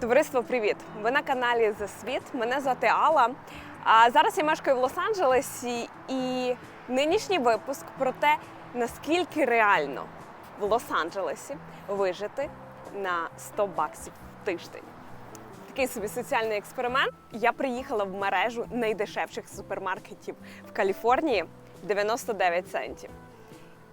Товариство, привіт! Ви на каналі За Світ. Мене звати Алла. А зараз я мешкаю в Лос-Анджелесі, і нинішній випуск про те, наскільки реально в Лос-Анджелесі вижити на 100 баксів в тиждень. Такий собі соціальний експеримент. Я приїхала в мережу найдешевших супермаркетів в Каліфорнії 99 центів.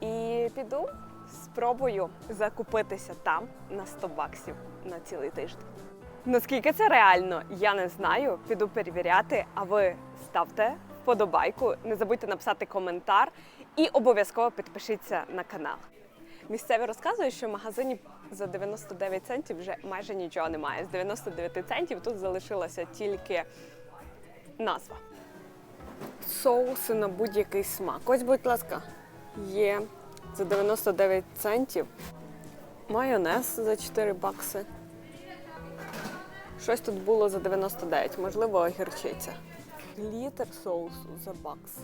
І піду спробую закупитися там на 100 баксів на цілий тиждень. Наскільки це реально, я не знаю. Піду перевіряти. А ви ставте вподобайку, не забудьте написати коментар і обов'язково підпишіться на канал. Місцеві розказують, що в магазині за 99 центів вже майже нічого немає. З 99 центів тут залишилася тільки назва. Соуси на будь-який смак. Ось, будь ласка, є за 99 центів. Майонез за 4 бакси. Щось тут було за 99, можливо, огірчиця. Літр соусу за бакс.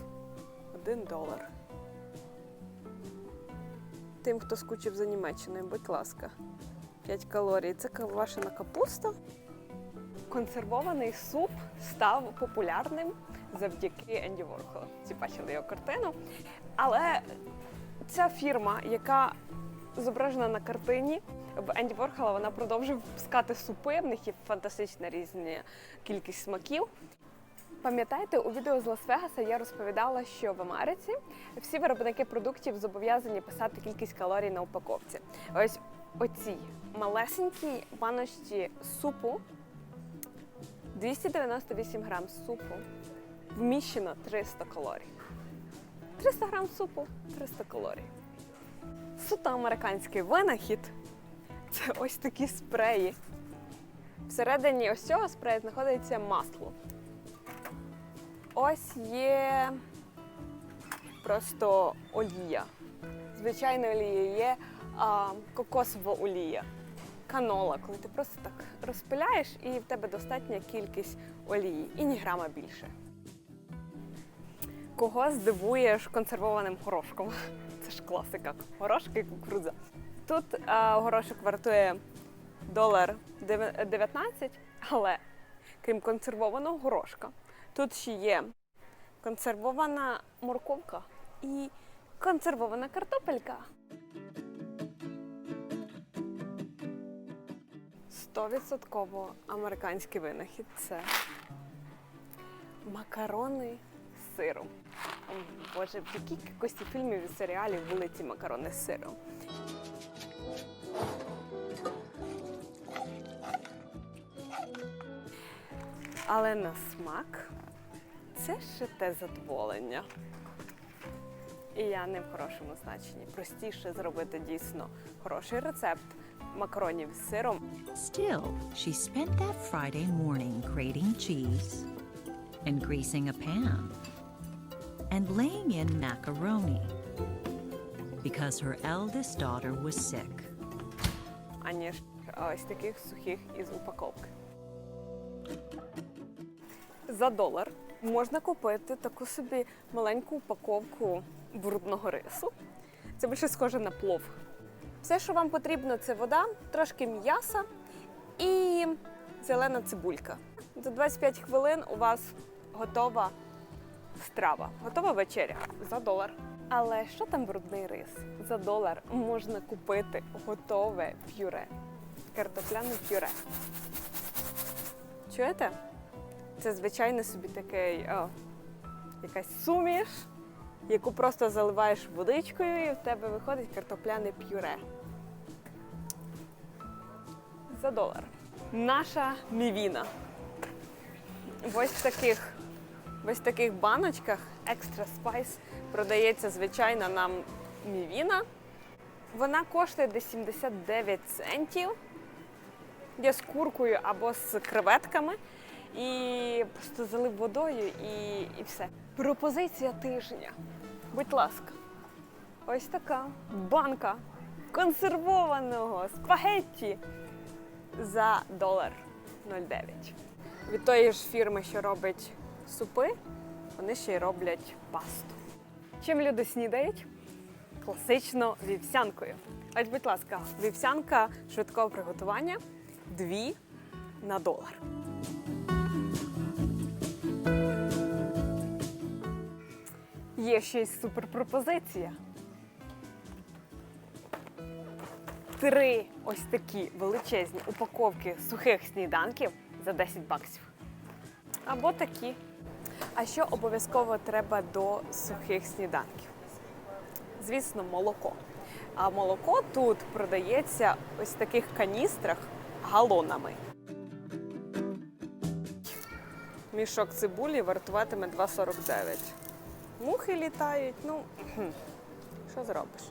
Один долар. Тим, хто скучив за Німеччиною, будь ласка. 5 калорій. Це квашена капуста. Консервований суп став популярним завдяки Енді Ворхолу. Всі бачили його картину. Але ця фірма, яка зображена на картині, в Енді Ворхола вона продовжує випускати супи. В них є фантастична різна кількість смаків. Пам'ятаєте, у відео з Лас-Вегаса я розповідала, що в Америці всі виробники продуктів зобов'язані писати кількість калорій на упаковці. Ось оці малесенькі баночці супу 298 грам супу вміщено 300 калорій. 300 грам супу 300 калорій. Суто американський винахід це ось такі спреї. Всередині ось цього спрею знаходиться масло. Ось є просто олія. Звичайна олія є а, кокосова олія. Канола, коли ти просто так розпиляєш і в тебе достатня кількість олії, і ні грама більше. Кого здивуєш консервованим горошком? Це ж класика. Горошки і кукурудза. Тут а, горошок вартує долар 19, але крім консервованого горошка, тут ще є консервована морковка і консервована картопелька. 100% американський винахід це макарони з сиром. Боже, в якій кількості фільмів і серіалів були ці макарони з сиром. Але на смак це ще те задоволення. І я не в хорошому значенні. Простіше зробити дійсно хороший рецепт макаронів з сиром. Still, she spent that Friday morning grating cheese and greasing a pan and laying in macaroni because her eldest daughter was sick. Аніж ось таких сухих із упаковки. За долар можна купити таку собі маленьку упаковку брудного рису. Це більше схоже на плов. Все, що вам потрібно, це вода, трошки м'яса і зелена цибулька. За 25 хвилин у вас готова страва, готова вечеря за долар. Але що там брудний рис? За долар можна купити готове пюре, картопляне пюре. Чуєте? Це звичайно собі такий о, якась суміш, яку просто заливаєш водичкою, і в тебе виходить картопляне пюре. За долар. Наша мівіна. В ось таких, в ось таких баночках Extra Spice продається звичайна нам мівіна. Вона коштує десь 79 центів. Я з куркою або з креветками. І просто залив водою і, і все. Пропозиція тижня. Будь ласка, ось така банка консервованого спагетті за долар 0,9. Від тої ж фірми, що робить супи, вони ще й роблять пасту. Чим люди снідають? Класично вівсянкою. Ось, будь ласка, вівсянка швидкого приготування, дві на долар. Є ще й суперпропозиція. Три ось такі величезні упаковки сухих сніданків за 10 баксів. Або такі. А що обов'язково треба до сухих сніданків? Звісно, молоко. А молоко тут продається ось в таких каністрах галонами. Мішок цибулі вартуватиме 2,49. Мухи літають, ну що зробиш?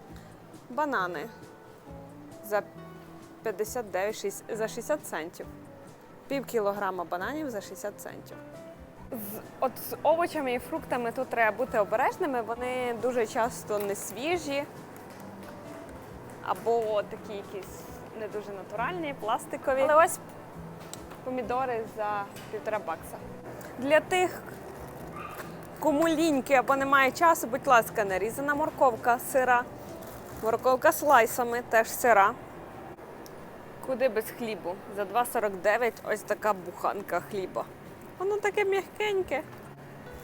Банани за 59, шість- за 60 центів. Пів кілограма бананів за 60 центів. З, от з овочами і фруктами тут треба бути обережними. Вони дуже часто не свіжі або такі якісь не дуже натуральні, пластикові. Але ось помідори за півтора бакса. Для тих, кому ліньки або немає часу, будь ласка, нарізана морковка сира. Морковка слайсами теж сира. Куди без хлібу? За 2,49 ось така буханка хліба. Воно таке м'якеньке.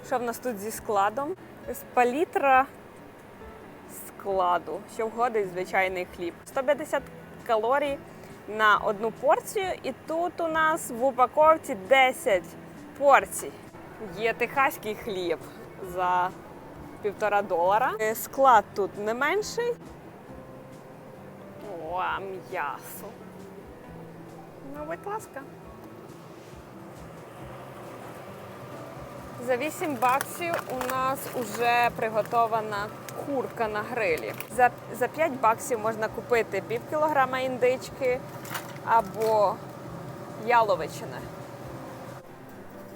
Що в нас тут зі складом? Ось палітра складу, що входить звичайний хліб. 150 калорій на одну порцію, і тут у нас в упаковці 10 порцій. Є техаський хліб за півтора долара. Е, Склад тут не менший. О, м'ясо. Ну, будь ласка. За 8 баксів у нас вже приготована курка на грилі. За, за 5 баксів можна купити пів кілограма індички або яловичини.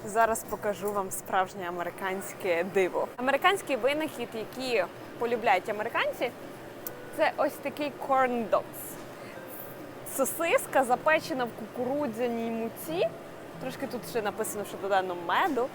Зараз покажу вам справжнє американське диво. Американський винахід, який полюбляють американці, це ось такий corn dogs. Сосиска запечена в кукурудзяній муці. Трошки тут ще написано, що додано меду.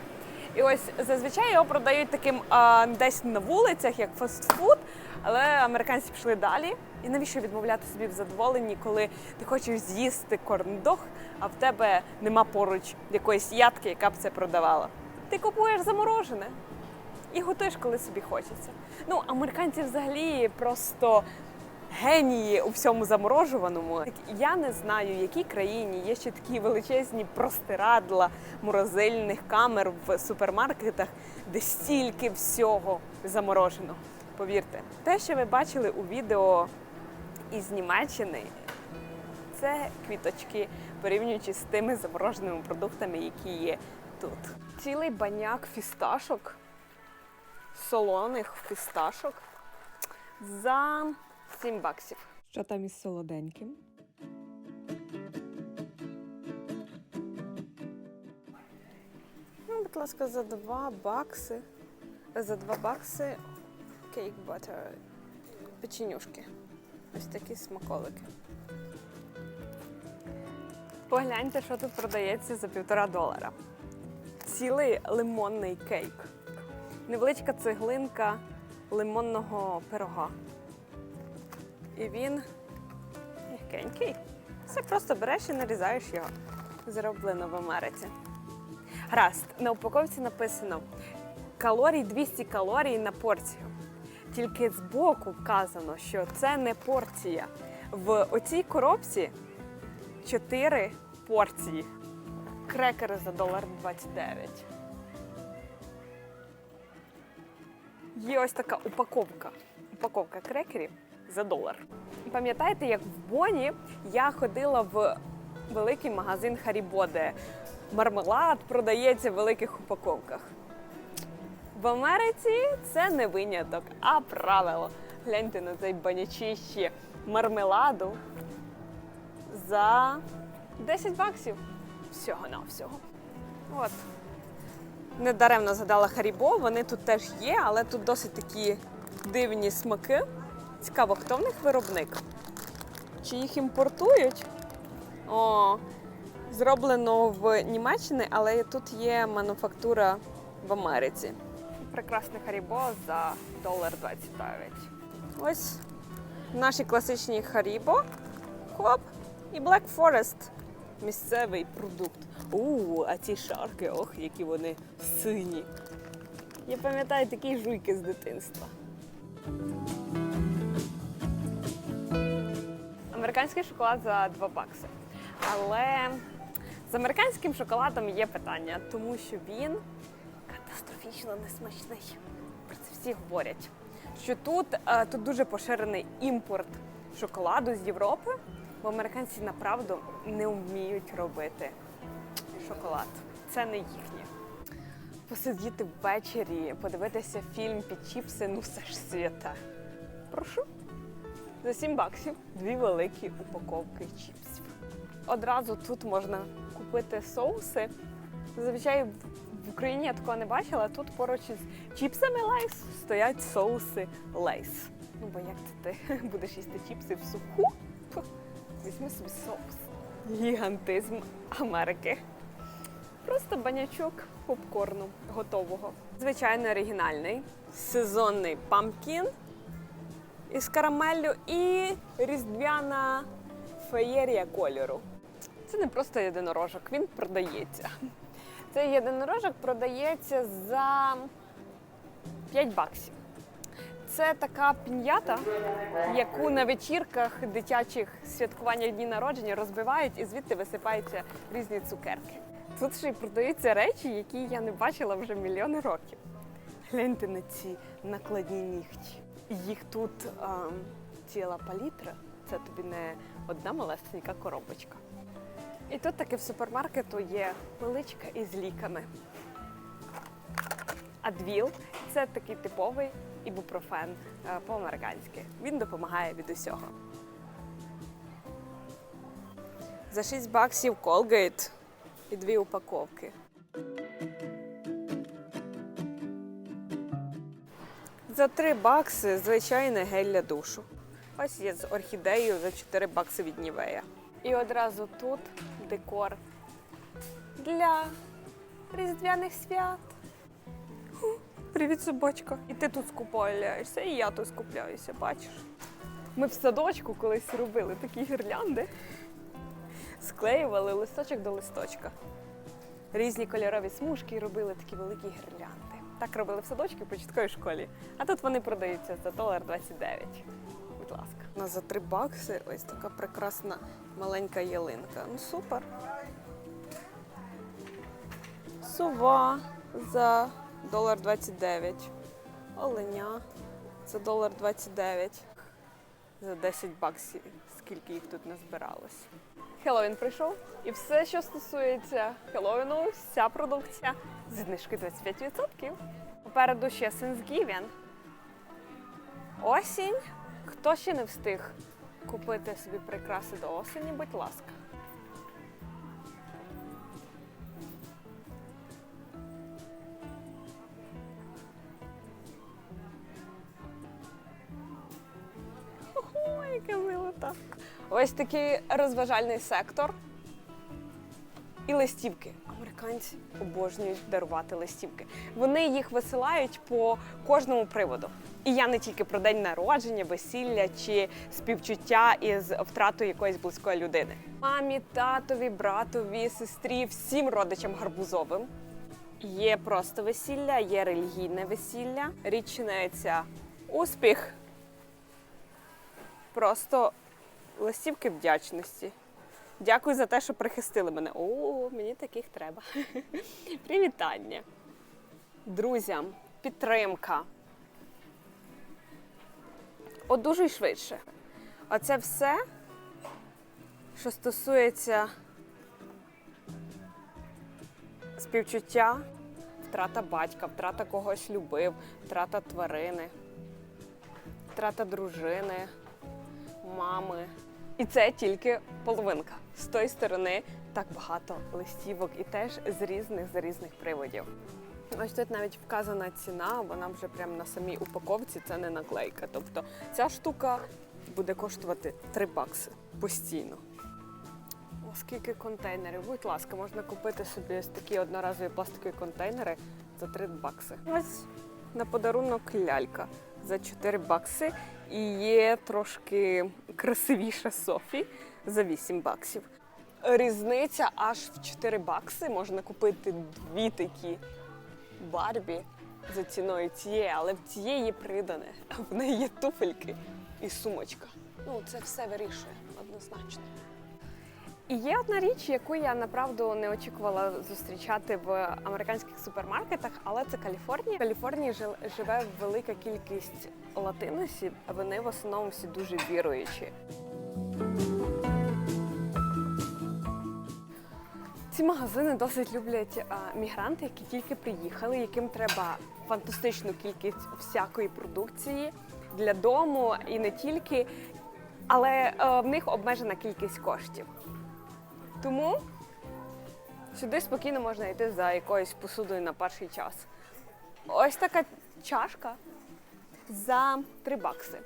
І ось зазвичай його продають таким а, десь на вулицях, як фастфуд, але американці пішли далі. І навіщо відмовляти собі в задоволенні, коли ти хочеш з'їсти корндог, а в тебе нема поруч якоїсь ядки, яка б це продавала? Ти купуєш заморожене і готуєш, коли собі хочеться. Ну, американці взагалі просто генії у всьому заморожуваному. Я не знаю, в якій країні є ще такі величезні простирадла морозильних камер в супермаркетах, де стільки всього заморожено. Повірте, те, що ви бачили у відео із Німеччини, це квіточки, порівнюючи з тими замороженими продуктами, які є тут. Цілий баняк фісташок, солоних фісташок за 7 баксів. Що там із солоденьким? Ну, будь ласка, за 2 бакси. За 2 бакси кейк баттер. Печенюшки. Ось такі смаколики. Погляньте, що тут продається за півтора долара. Цілий лимонний кейк. Невеличка цеглинка лимонного пирога. І він м'якенький. Все просто береш і нарізаєш його. Зроблено в Америці. Гаразд, на упаковці написано калорій 200 калорій на порцію. Тільки збоку вказано, що це не порція. В оцій коробці 4 порції. Крекери за долар 29. Є ось така упаковка. Упаковка крекерів за долар. Пам'ятаєте, як в Боні я ходила в великий магазин Харібо, де мармелад продається в великих упаковках. В Америці це не виняток, а правило. Гляньте на цей банячище мармеладу за 10 баксів. Всього на всього. От. Недаремно згадала Харібо, вони тут теж є, але тут досить такі дивні смаки. Цікаво, хто в них виробник? Чи їх імпортують? О, зроблено в Німеччині, але тут є мануфактура в Америці. Прекрасне Харібо за долар 29. Ось наші класичні Харібо, Хлоп і Black Forest місцевий продукт. У, а ці шарки, ох, які вони сині. Я пам'ятаю такі жуйки з дитинства. Американський шоколад за 2 бакси. Але з американським шоколадом є питання, тому що він катастрофічно несмачний. Про це всі говорять. Що тут, е, тут дуже поширений імпорт шоколаду з Європи, бо американці направду не вміють робити шоколад. Це не їхнє. Посидіти ввечері, подивитися фільм під чіпси, ну все ж свята. Прошу. За 7 баксів дві великі упаковки чіпсів. Одразу тут можна купити соуси. Зазвичай в- Україні я такого не бачила. Тут поруч із чіпсами лейс стоять соуси лейс. Ну бо як це ти будеш їсти чіпси в суху? Візьми собі соус. Гігантизм Америки. Просто банячок попкорну готового. Звичайно, оригінальний, сезонний памкін із карамеллю і різдвяна феєрія кольору. Це не просто єдинорожок, він продається. Цей єдинорожок продається за 5 баксів. Це така пін'ята, яку на вечірках дитячих святкування дні народження розбивають і звідти висипаються різні цукерки. Тут ще й продаються речі, які я не бачила вже мільйони років. Гляньте на ці накладні нігті. Їх тут а, ціла палітра. Це тобі не одна малесенька коробочка. І тут таки в супермаркету є поличка із ліками. Адвіл це такий типовий ібупрофен по-американськи. Він допомагає від усього. За 6 баксів Colgate і дві упаковки. За 3 бакси звичайне гель для душу. Ось є з орхідеєю за 4 бакси від Нівея. І одразу тут декор для різдвяних свят. Привіт, собачка. І ти тут скупляєшся, і я тут скупляюся, бачиш? Ми в садочку колись робили такі гірлянди. Склеювали листочок до листочка. Різні кольорові смужки і робили такі великі гірлянди. Так робили в садочку в початковій школі. А тут вони продаються за долар 29. Будь ласка. На за 3 бакси ось така прекрасна маленька ялинка. Ну супер. Сова за долар 29. Оленя за долар 29. За 10 баксів, скільки їх тут назбиралось. Хеллоуін прийшов, і все, що стосується Хеллоуіну, вся продукція з знижки 25%. Попереду ще Thanksgiving. Осінь. Хто ще не встиг купити собі прикраси до осені, будь ласка. Ого, яке милота. Ось такий розважальний сектор. І листівки. Американці обожнюють дарувати листівки. Вони їх висилають по кожному приводу. І я не тільки про день народження, весілля чи співчуття із втратою якоїсь близької людини. Мамі, татові, братові, сестрі, всім родичам гарбузовим. Є просто весілля, є релігійне весілля. Річниця успіх. Просто листівки вдячності. Дякую за те, що прихистили мене. О, мені таких треба. Привітання. Друзям, підтримка. Одужуй швидше. Оце все, що стосується співчуття, втрата батька, втрата когось любив, втрата тварини, втрата дружини, мами. І це тільки половинка. З тої сторони так багато листівок і теж з різних з різних приводів. Ось тут навіть вказана ціна, вона вже прямо на самій упаковці, це не наклейка. Тобто ця штука буде коштувати 3 бакси постійно. О, скільки контейнерів. Будь ласка, можна купити собі ось такі одноразові пластикові контейнери за 3 бакси. Ось на подарунок лялька за 4 бакси. І є трошки красивіша Софі за 8 баксів. різниця аж в 4 бакси. Можна купити дві такі Барбі за ціною цієї, але в цієї придане. В неї є туфельки і сумочка. Ну, це все вирішує однозначно. І є одна річ, яку я направду не очікувала зустрічати в американських супермаркетах, але це Каліфорнія. В Каліфорнії живе велика кількість латиносів, а вони в основному всі дуже віруючі. Ці магазини досить люблять а, мігранти, які тільки приїхали, яким треба фантастичну кількість всякої продукції для дому і не тільки, але е, в них обмежена кількість коштів. Тому сюди спокійно можна йти за якоюсь посудою на перший час. Ось така чашка за 3 бакси.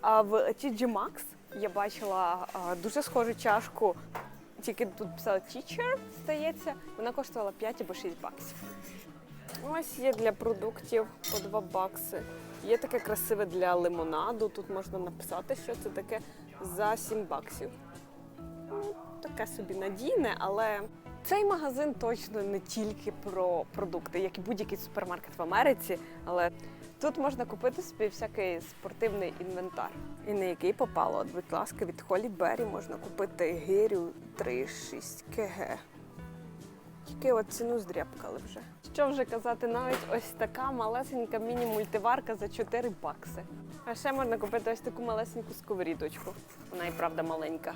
А в TG Maxx я бачила дуже схожу чашку, тільки тут писала Teacher, здається, вона коштувала 5 або 6 баксів. Ось є для продуктів по 2 бакси. Є таке красиве для лимонаду. Тут можна написати, що це таке за 7 баксів. Таке собі надійне, але цей магазин точно не тільки про продукти, як і будь-який супермаркет в Америці, але тут можна купити собі всякий спортивний інвентар. І на який попало, от, будь ласка, від Холі Беррі можна купити гирю 3,6 кг. Тільки от ціну здряпкали вже. Що вже казати, навіть ось така малесенька міні-мультиварка за 4 бакси. А ще можна купити ось таку малесеньку сковорідочку. Вона і правда маленька.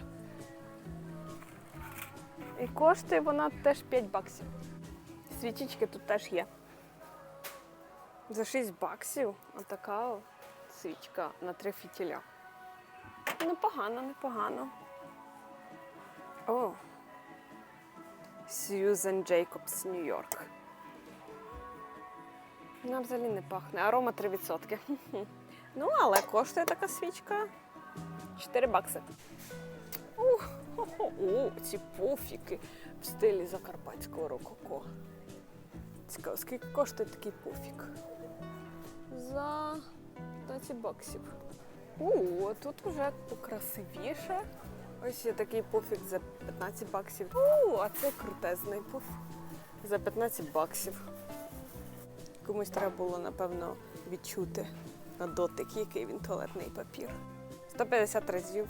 І коштує вона теж 5 баксів. Свічечки тут теж є. За 6 баксів отака свічка на три фітіля. Непогано, непогано. О. Сьюзен Джейкобс, Нью-Йорк. Вона взагалі не пахне. Арома 3%. Ну, але коштує така свічка 4 бакси. О, ці пофіки в стилі закарпатського рококо. Цікаво, скільки коштує такий пофік? За 15 баксів. У, тут вже покрасивіше. Ось є такий пофік за 15 баксів. У, а це крутезний пуф. За 15 баксів. Комусь треба було, напевно, відчути на дотик, який він туалетний папір. 150 разів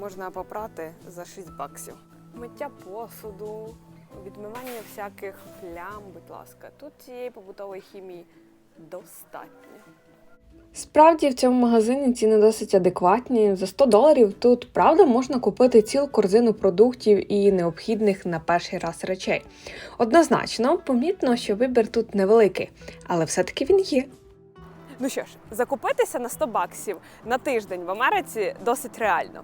можна попрати за 6 баксів. Миття посуду, відмивання всяких плям, будь ласка. Тут цієї побутової хімії достатньо. Справді в цьому магазині ціни досить адекватні. За 100 доларів тут правда можна купити цілу корзину продуктів і необхідних на перший раз речей. Однозначно, помітно, що вибір тут невеликий, але все-таки він є. Ну що ж, закупитися на 100 баксів на тиждень в Америці досить реально.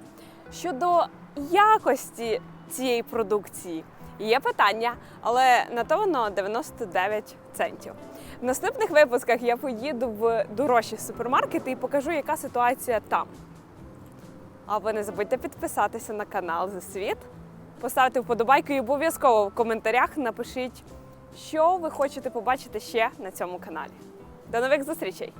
Щодо якості цієї продукції, є питання, але на то воно 99 центів. В наступних випусках я поїду в дорожчі супермаркети і покажу, яка ситуація там. А ви не забудьте підписатися на канал за світ, поставити вподобайку і обов'язково в коментарях напишіть, що ви хочете побачити ще на цьому каналі. До нових зустрічей!